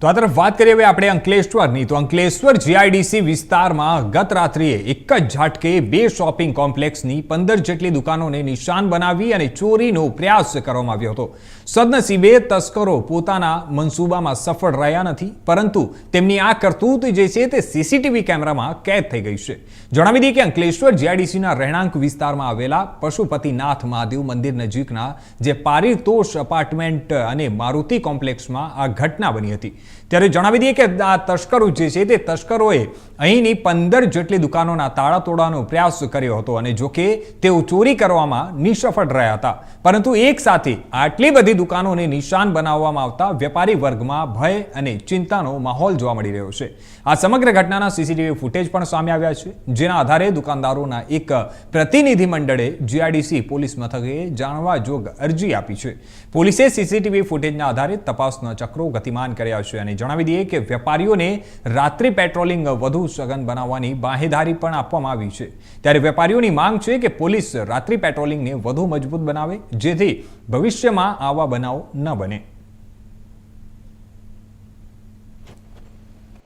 તો આ તરફ વાત કરીએ હવે આપણે અંકલેશ્વરની. તો અંકલેશ્વર જીઆઈડીસી વિસ્તારમાં ગત રાત્રિએ એક જ ઝાટકે બે શોપિંગ કોમ્પ્લેક્સની પંદર જેટલી દુકાનોને નિશાન બનાવી અને ચોરીનો પ્રયાસ કરવામાં આવ્યો હતો. સદનસીબે તસ્કરો પોતાના મનસૂબામાં સફળ રહ્યા નથી, પરંતુ તેમની આ કરતૂત જે છે તે સીસીટીવી કેમેરામાં કેદ થઈ ગઈ છે. જણાવી દઈએ કે અંકલેશ્વર જીઆઈડીસીના રહેણાંક વિસ્તારમાં આવેલા પશુપતિનાથ મહાદેવ મંદિર નજીકના જે પારિતોષ અપાર્ટમેન્ટ અને મારુતિ કોમ્પ્લેક્સમાં આ ઘટના બની હતી. ત્યારે જણાવી દઈએ કે આ તસ્કરો જે છે તે તસ્કરોએ અહીંની પંદર જેટલી દુકાનોના તાળા તોડવાનો પ્રયાસ કર્યો હતો અને જો કે તેઓ ચોરી કરવામાં નિષ્ફળ રહ્યા હતા. પરંતુ એક સાથે આટલી બધી દુકાનોને નિશાન બનાવવામાં આવતા વેપારી વર્ગમાં ભય અને ચિંતાનો માહોલ જોવા મળી રહ્યો છે. આ સમગ્ર ઘટનાના સીસીટીવી ફૂટેજ પણ સામે આવ્યા છે, જેના આધારે દુકાનદારોના એક પ્રતિનિધિ મંડળે જીઆઈડીસી પોલીસ મથકે જાણવા જોગ અરજી આપી છે. પોલીસે સીસીટીવી ફૂટેજના આધારે તપાસના ચક્રો ગતિમાન કર્યા છે. અને જણાવી દઈએ કે વેપારીઓને રાત્રિ પેટ્રોલિંગ વધુ સઘન બનાવવાની બાહેધારી પણ આપવામાં આવી છે. ત્યારે વેપારીઓની માંગ છે કે પોલીસ રાત્રિ પેટ્રોલિંગને વધુ મજબૂત બનાવે, જેથી ભવિષ્યમાં આવા બનાવ ન બને.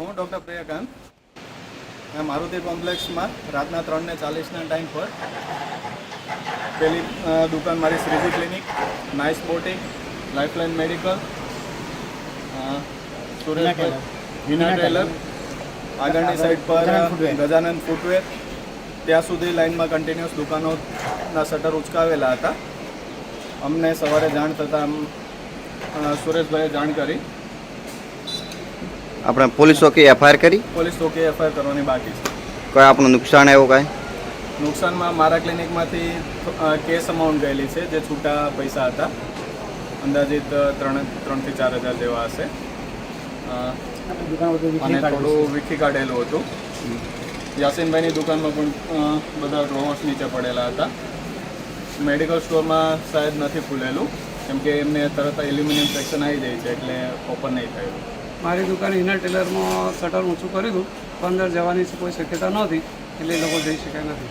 હું ડૉક્ટર પ્રિયાકાંત. મારુતિ કોમ્પ્લેક્સમાં રાતના ત્રણને ચાલીસના ટાઈમ પર પેલી દુકાન મારી Shreeji clinic, nice boutique, lifeline medical Sureshbhai Hina tailor આગળની સાઈડ પર ગજાનંદ ફૂટવેર ત્યાં સુધી લાઇનમાં કન્ટિન્યુઅસ દુકાનોના શટર ઉચકાવેલા હતા. અમને સવારે જાણ થતાં આમ સુરેશભાઈએ જાણ કરી. આપણે પોલીસ ચોકી એફઆઈઆર કરી? પોલીસ ચોકી એફઆઈઆર કરવાની બાકી છે. કોઈ આપણું નુકસાન એવું કાંઈ? નુકસાનમાં મારા ક્લિનિકમાંથી કેસ અમાઉન્ટ ગયેલી છે જે છૂટા પૈસા હતા. અંદાજિત ત્રણ ત્રણથી ચાર હજાર જેવા હશે. અને થોડું વીખી કાઢેલું હતું. યાસીનભાઈની દુકાનમાં પણ બધા ડ્રોવર્સ નીચે પડેલા હતા. મેડિકલ સ્ટોરમાં શાયદ નથી ખુલેલું કેમ કે એમને તરત એલ્યુમિનિયમ સેક્શન આવી જાય છે એટલે ઓપન નહીં થયું. મારી દુકાન ઇનર ટેલરમાં શટર ઊંચું કર્યું હતું પણ અંદર જવાની કોઈ શક્યતા નહોતી એટલે એ લોકો જઈ શક્યા નથી.